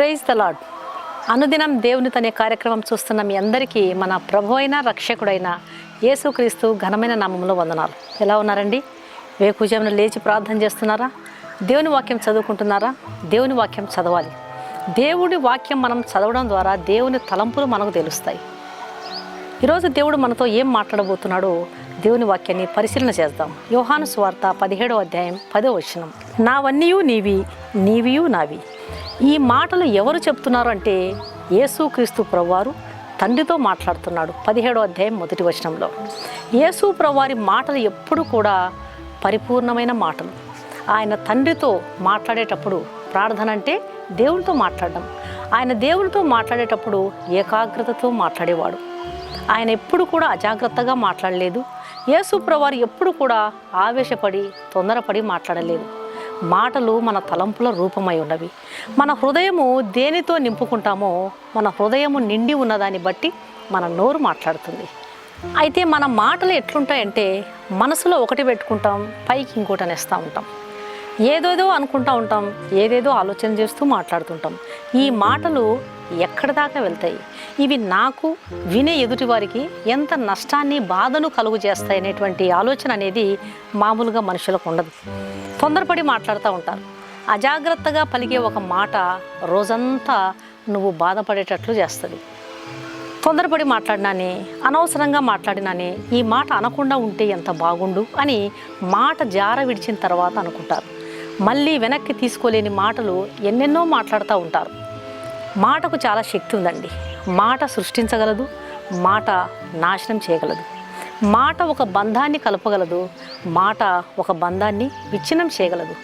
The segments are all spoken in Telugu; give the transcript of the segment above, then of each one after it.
ప్రైజ్ ద లాడ్ అనుదినం దేవుని తనే కార్యక్రమం చూస్తున్న మీ అందరికీ మన ప్రభు అయిన రక్షకుడైన యేసుక్రీస్తు ఘనమైన నామంలో వందనాలు. ఎలా ఉన్నారండి? వేకుజామున లేచి ప్రార్థన చేస్తున్నారా? దేవుని వాక్యం చదువుకుంటున్నారా? దేవుని వాక్యం చదవాలి. దేవుడి వాక్యం మనం చదవడం ద్వారా దేవుని తలంపులు మనకు తెలుస్తాయి. ఈరోజు దేవుడు మనతో ఏం మాట్లాడబోతున్నాడో దేవుని వాక్యాన్ని పరిశీలన చేద్దాం. యోహాను స్వార్త పదిహేడో అధ్యాయం పదో వచనం. నావన్నీయు నీవి నీవియు నావి. ఈ మాటలు ఎవరు చెప్తున్నారు అంటే యేసుక్రీస్తు ప్రభువారు తండ్రితో మాట్లాడుతున్నాడు. పదిహేడో అధ్యాయం మొదటి వచనంలో. యేసు ప్రభువారి మాటలు ఎప్పుడు కూడా పరిపూర్ణమైన మాటలు. ఆయన తండ్రితో మాట్లాడేటప్పుడు ప్రార్థన అంటే దేవునితో మాట్లాడడం. ఆయన దేవునితో మాట్లాడేటప్పుడు ఏకాగ్రతతో మాట్లాడేవాడు. ఆయన ఎప్పుడు కూడా అజాగ్రత్తగా మాట్లాడలేదు. యేసు ప్రభువారు ఎప్పుడు కూడా ఆవేశపడి తొందరపడి మాట్లాడలేదు. మాటలు మన తలంపుల రూపమై ఉన్నవి. మన హృదయము దేనితో నింపుకుంటామో మన హృదయము నిండి ఉన్నదాన్ని బట్టి మన నోరు మాట్లాడుతుంది. అయితే మన మాటలు ఎట్లుంటాయంటే మనసులో ఒకటి పెట్టుకుంటాం పైకి ఇంకోటి అనేస్తూ ఉంటాం. ఏదేదో అనుకుంటా ఉంటాం ఏదేదో ఆలోచన చేస్తూ మాట్లాడుతుంటాం. ఈ మాటలు ఎక్కడి దాకా వెళ్తాయి? ఇవి నాకు వినే ఎదుటి వారికి ఎంత నష్టాన్ని బాధను కలుగు చేస్తాయి అనేటువంటి ఆలోచన అనేది మామూలుగా మనుషులకు ఉండదు. తొందరపడి మాట్లాడుతూ ఉంటారు. అజాగ్రత్తగా పలికే ఒక మాట రోజంతా నువ్వు బాధపడేటట్లు చేస్తుంది. తొందరపడి మాట్లాడినానే అనవసరంగా మాట్లాడినానే ఈ మాట అనకుండా ఉంటే ఎంత బాగుండు అని మాట జార విడిచిన తర్వాత అనుకుంటారు. మళ్ళీ వెనక్కి తీసుకోలేని మాటలు ఎన్నెన్నో మాట్లాడుతూ ఉంటారు. మాటకు చాలా శక్తి ఉందండి. మాట సృష్టించగలదు మాట నాశనం చేయగలదు. మాట ఒక బంధాన్ని కలపగలదు మాట ఒక బంధాన్ని విచ్ఛిన్నం చేయగలదు.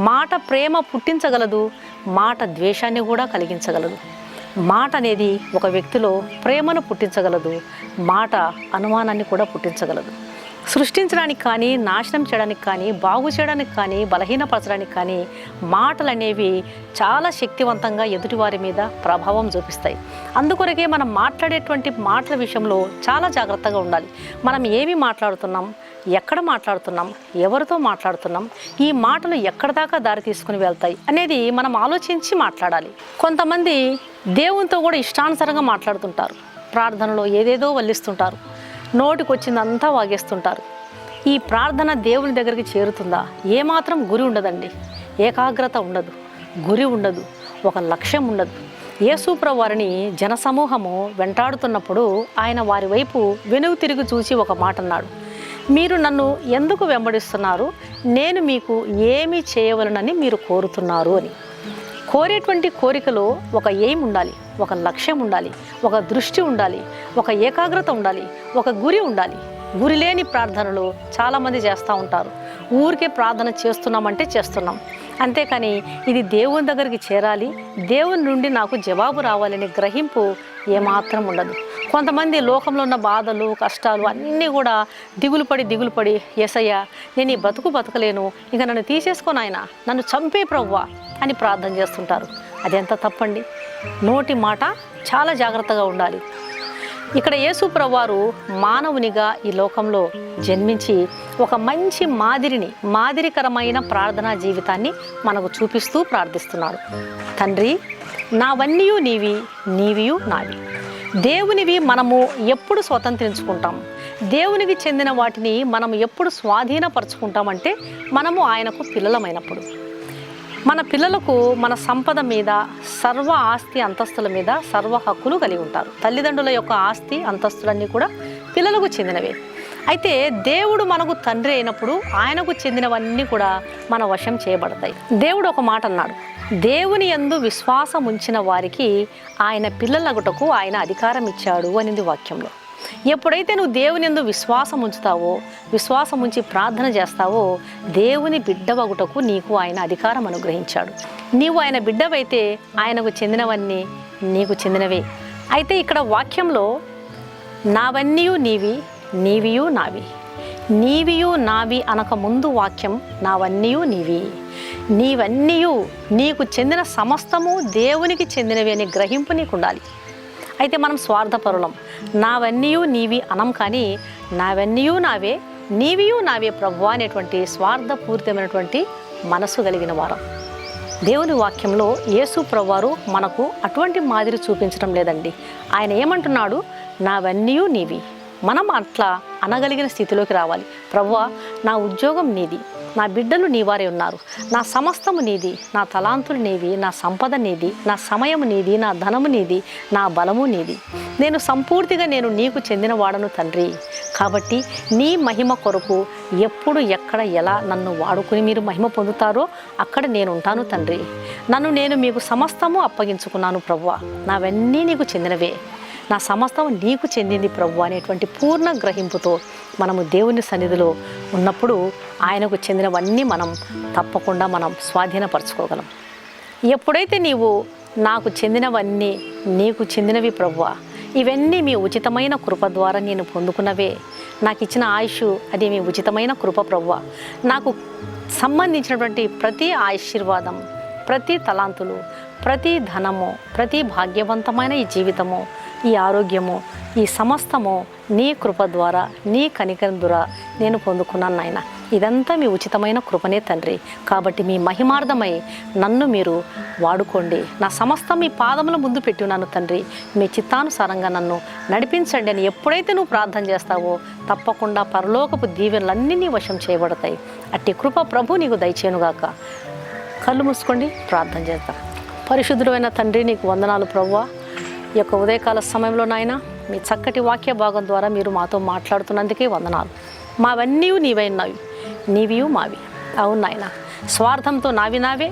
మాట ప్రేమ పుట్టించగలదు మాట ద్వేషాన్ని కూడా కలిగించగలదు. మాట అనేది ఒక వ్యక్తిలో ప్రేమను పుట్టించగలదు మాట అనుమానాన్ని కూడా పుట్టించగలదు. సృష్టించడానికి కానీ నాశనం చేయడానికి కానీ బాగు చేయడానికి కానీ బలహీనపరచడానికి కానీ మాటలు అనేవి చాలా శక్తివంతంగా ఎదుటివారి మీద ప్రభావం చూపిస్తాయి. అందుకొరకే మనం మాట్లాడేటువంటి మాటల విషయంలో చాలా జాగ్రత్తగా ఉండాలి. మనం ఏమి మాట్లాడుతున్నాం ఎక్కడ మాట్లాడుతున్నాం ఎవరితో మాట్లాడుతున్నాం ఈ మాటలు ఎక్కడ దాకా దారి తీసుకుని వెళ్తాయి అనేది మనం ఆలోచించి మాట్లాడాలి. కొంతమంది దేవునితో కూడా ఇష్టానుసారంగా మాట్లాడుతుంటారు. ప్రార్థనలో ఏదేదో వల్లిస్తుంటారు. నోటికొచ్చిందంతా వాగేస్తుంటారు. ఈ ప్రార్థన దేవుని దగ్గరికి చేరుతుందా? ఏమాత్రం గురి ఉండదండి. ఏకాగ్రత ఉండదు. గురి ఉండదు. ఒక లక్ష్యం ఉండదు. యేసూప్ర వారిని జనసమూహము వెంటాడుతున్నప్పుడు ఆయన వారి వైపు వెనుగు తిరిగి చూసి ఒక మాట అన్నాడు. మీరు నన్ను ఎందుకు వెంబడిస్తున్నారు? నేను మీకు ఏమి చేయవలనని మీరు కోరుతున్నారు అని. కోరేటువంటి కోరికలో ఒక ఎయిమ్ ఉండాలి? ఒక లక్ష్యం ఉండాలి. ఒక దృష్టి ఉండాలి. ఒక ఏకాగ్రత ఉండాలి. ఒక గురి ఉండాలి. గురి లేని ప్రార్థనలు చాలామంది చేస్తూ ఉంటారు. ఊరికే ప్రార్థన చేస్తున్నామంటే చేస్తున్నాం. అంతేకాని ఇది దేవుని దగ్గరికి చేరాలి. దేవుని నుండి నాకు జవాబు రావాలనే గ్రహింపు ఏమాత్రం ఉండదు. కొంతమంది లోకంలో ఉన్న బాధలు కష్టాలు అన్నీ కూడా దిగులు పడి దిగులు పడి ఎసయ్య నేను ఈ బతుకు బతకలేను. ఇక నన్ను తీసేసుకొని ఆయన నన్ను చంపే ప్రవ్వా అని ప్రార్థన చేస్తుంటారు. అది ఎంత తప్పండి? నోటి మాట చాలా జాగ్రత్తగా ఉండాలి. ఇక్కడ యేసు ప్రభువారు మానవునిగా ఈ లోకంలో జన్మించి ఒక మంచి మాదిరిని మాదిరికరమైన ప్రార్థనా జీవితాన్ని మనకు చూపిస్తూ ప్రార్థిస్తున్నాడు తండ్రి నావన్నీయు నీవి నీవియు నావి. దేవునివి మనము ఎప్పుడు స్వతంత్రించుకుంటాం? దేవునికి చెందిన వాటిని మనం ఎప్పుడు స్వాధీనపరుచుకుంటామంటే మనము ఆయనకు పిల్లలమైనప్పుడు. మన పిల్లలకు మన సంపద మీద సర్వ ఆస్తి అంతస్తుల మీద సర్వ హక్కులు కలిగి ఉంటారు. తల్లిదండ్రుల యొక్క ఆస్తి అంతస్తులన్నీ కూడా పిల్లలకు చెందినవే. అయితే దేవుడు మనకు తండ్రి అయినప్పుడు ఆయనకు చెందినవన్నీ కూడా మన వశం చేయబడతాయి. దేవుడు ఒక మాట అన్నాడు. దేవుని యందు విశ్వాసం ఉంచిన వారికి ఆయన పిల్లలగుటకు ఆయన అధికారం ఇచ్చాడు అనింది వాక్యంలో. ఎప్పుడైతే నువ్వు దేవుని ఎందు విశ్వాసం ఉంచుతావో విశ్వాసం ఉంచి ప్రార్థన చేస్తావో దేవుని బిడ్డవగుటకు నీకు ఆయన అధికారం అనుగ్రహించాడు. నీవు ఆయన బిడ్డవైతే ఆయనకు చెందినవన్నీ నీకు చెందినవే. అయితే ఇక్కడ వాక్యంలో నావన్నీయు నీవి నీవియు నావి. నీవియు నావి అనక ముందు వాక్యం నావన్నీయు నీవి. నీవన్నీయు నీకు చెందిన సమస్తము దేవునికి చెందినవి అనే గ్రహింపు నీకు ఉండాలి అయితే మనం స్వార్థపరులం. నావన్నీయు నీవి అనం కానీ నావన్నీయు నావే నీవియు నావే ప్రభు అనేటువంటి స్వార్థపూరితమైనటువంటి మనసు కలిగిన వారం. దేవుని వాక్యంలో యేసు ప్రభువారు మనకు అటువంటి మాదిరి చూపించడం లేదండి. ఆయన ఏమంటున్నాడు? నావన్నీ నీవి. మనం అట్లా అనగలిగిన స్థితిలోకి రావాలి. ప్రభువా నా ఉద్యోగం నీది. నా బిడ్డలు నీవారే ఉన్నారు. నా సమస్తము నీది. నా తలాంతులు నీవి. నా సంపద నీది. నా సమయము నీది. నా ధనము నీది. నా బలము నీది. నేను సంపూర్తిగా నేను నీకు చెందిన వాడను తండ్రి. కాబట్టి నీ మహిమ కొరకు ఎప్పుడు ఎక్కడ ఎలా నన్ను వాడుకుని మీరు మహిమ పొందుతారో అక్కడ నేను ఉంటాను తండ్రి. నన్ను నేను మీకు సమస్తము అప్పగించుకున్నాను ప్రభువ నావన్నీ నీకు చెందినవే. నా సమస్తం నీకు చెందింది ప్రభు అనేటువంటి పూర్ణ గ్రహింపుతో మనము దేవుని సన్నిధిలో ఉన్నప్పుడు ఆయనకు చెందినవన్నీ మనం తప్పకుండా మనం స్వాధీనపరచుకోగలం. ఎప్పుడైతే నీవు నాకు చెందినవన్నీ నీకు చెందినవి ప్రభువా ఇవన్నీ మీ ఉచితమైన కృప ద్వారా నేను పొందుకున్నవే. నాకు ఇచ్చిన ఆయుష్ అది మీ ఉచితమైన కృప ప్రభువ. నాకు సంబంధించినటువంటి ప్రతి ఆశీర్వాదం ప్రతి తలాంతులు ప్రతి ధనము ప్రతి భాగ్యవంతమైన ఈ జీవితము ఈ ఆరోగ్యము ఈ సమస్తము నీ కృప ద్వారా నీ కనికరం ద్వారా నేను పొందుకున్నాను నాయన. ఇదంతా మీ ఉచితమైన కృపనే తండ్రి. కాబట్టి మీ మహిమార్థమై నన్ను మీరు వాడుకోండి. నా సమస్తం మీ పాదముల ముందు పెట్టి ఉన్నాను తండ్రి. మీ చిత్తానుసారంగా నన్ను నడిపించండి అని ఎప్పుడైతే నువ్వు ప్రార్థన చేస్తావో తప్పకుండా పరలోకపు దీవెనలన్నీ నీ వశం చేయబడతాయి. అట్టి కృప ప్రభు నీకు దయచేనుగాక కళ్ళు మూసుకోండి ప్రార్థన చేద్దాం. పరిశుద్ధుడైన తండ్రి నీకు వందనాలు ప్రవ్వా. ఈ యొక్క ఉదయకాల సమయంలో నాయన మీ చక్కటి వాక్య భాగం ద్వారా మీరు మాతో మాట్లాడుతున్నందుకే వందనాలు. మావన్నీ నీవైనవి నీవియు మావి. అవును నాయన స్వార్థంతో నావి నావే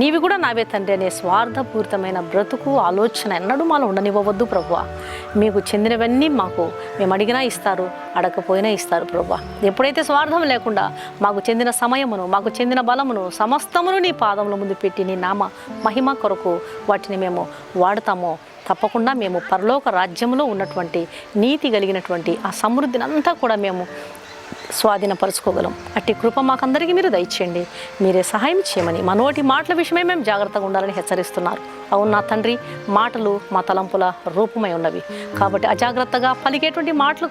నీవి కూడా నావే తండ్రి అనే స్వార్థపూరితమైన బ్రతుకు ఆలోచన ఎన్నడూ మాలో ఉండనివ్వవద్దు ప్రభువ. మీకు చెందినవన్నీ మాకు మేము అడిగినా ఇస్తారు అడగకపోయినా ఇస్తారు ప్రభువ. ఎప్పుడైతే స్వార్థం లేకుండా మాకు చెందిన సమయమును మాకు చెందిన బలమును సమస్తమును నీ పాదముల ముందు పెట్టి నీ నామ మహిమ కొరకు వాటిని మేము వాడతామో తప్పకుండా మేము పరలోక రాజ్యంలో ఉన్నటువంటి నీతి కలిగినటువంటి ఆ సమృద్ధిని అంతా కూడా మేము స్వాధీనపరుచుకోగలం. అట్టి కృప మాకందరికీ మీరు దయచేయండి. మీరే సహాయం చేయమని మనోటి నోటి మాటల విషయమే మేము జాగ్రత్తగా ఉండాలని హెచ్చరిస్తున్నారు. అవును నా తండ్రి మాటలు మా తలంపుల రూపమై ఉన్నవి. కాబట్టి అజాగ్రత్తగా పలికేటువంటి మాటలు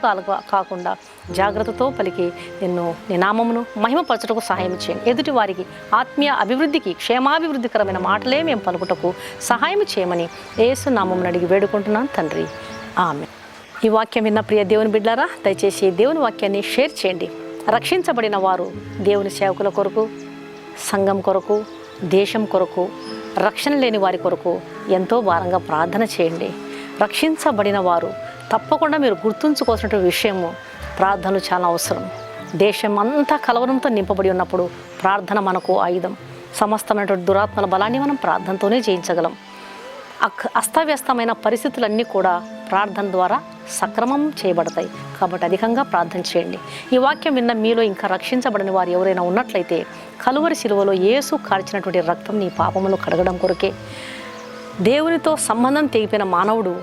కాకుండా జాగ్రత్తతో పలికి నిన్ను నీ నామమును మహిమపరచుటకు సహాయం చేయండి. ఎదుటి వారికి ఆత్మీయ అభివృద్ధికి క్షేమాభివృద్ధికరమైన మాటలే మేము పలుకుటకు సహాయం చేయమని ఏసు నామమును అడిగి వేడుకుంటున్నాను తండ్రి. ఆమె ఈ వాక్యం విన్న ప్రియ దేవుని బిడ్డారా దయచేసి దేవుని వాక్యాన్ని షేర్ చేయండి. రక్షించబడిన వారు దేవుని సేవకుల కొరకు సంఘం కొరకు దేశం కొరకు రక్షణ లేని వారి కొరకు ఎంతో భారంగా ప్రార్థన చేయండి. రక్షించబడిన వారు తప్పకుండా మీరు గుర్తుంచుకోవాల్సిన విషయము ప్రార్థనలు చాలా అవసరం. దేశం అంతా కలవరంతో నింపబడి ఉన్నప్పుడు ప్రార్థన మనకు ఆయుధం. సమస్తమైనటువంటి దురాత్మల బలాన్ని మనం ప్రార్థనతోనే జయించగలం. అక్ అస్తవ్యస్తమైన పరిస్థితులన్నీ కూడా ప్రార్థన ద్వారా సక్రమం చేయబడతాయి. కాబట్టి అధికంగా ప్రార్థన చేయండి. ఈ వాక్యం విన్న మీలో ఇంకా రక్షించబడని వారు ఎవరైనా ఉన్నట్లయితే కలువరి శిలువలో యేసు కార్చినటువంటి రక్తం నీ పాపములు కడగడం కొరకే. దేవునితో సంబంధం తెగిపోయిన మానవుడు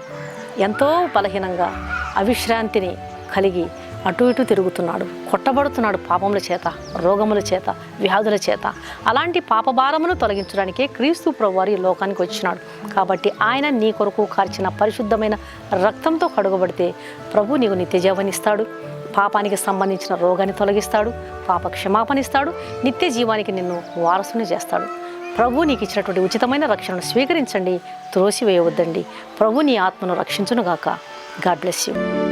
ఎంతో బలహీనంగా అవిశ్రాంతిని కలిగి అటు ఇటు తిరుగుతున్నాడు కొట్టబడుతున్నాడు పాపముల చేత రోగముల చేత వ్యాధుల చేత. అలాంటి పాపభారమును తొలగించడానికే క్రీస్తు ప్రభువారి లోకానికి వచ్చినాడు. కాబట్టి ఆయన నీ కొరకు కార్చిన పరిశుద్ధమైన రక్తంతో కడుగబడితే ప్రభు నీకు నిత్యజీవనిస్తాడు పాపానికి సంబంధించిన రోగాన్ని తొలగిస్తాడు. పాప క్షమాపణిస్తాడు నిత్య జీవానికి నిన్ను వారసుని చేస్తాడు. ప్రభు నీకు ఇచ్చినటువంటి ఉచితమైన రక్షణను స్వీకరించండి త్రోసివేయవద్దండి. ప్రభు నీ ఆత్మను రక్షించునుగాక. God bless you.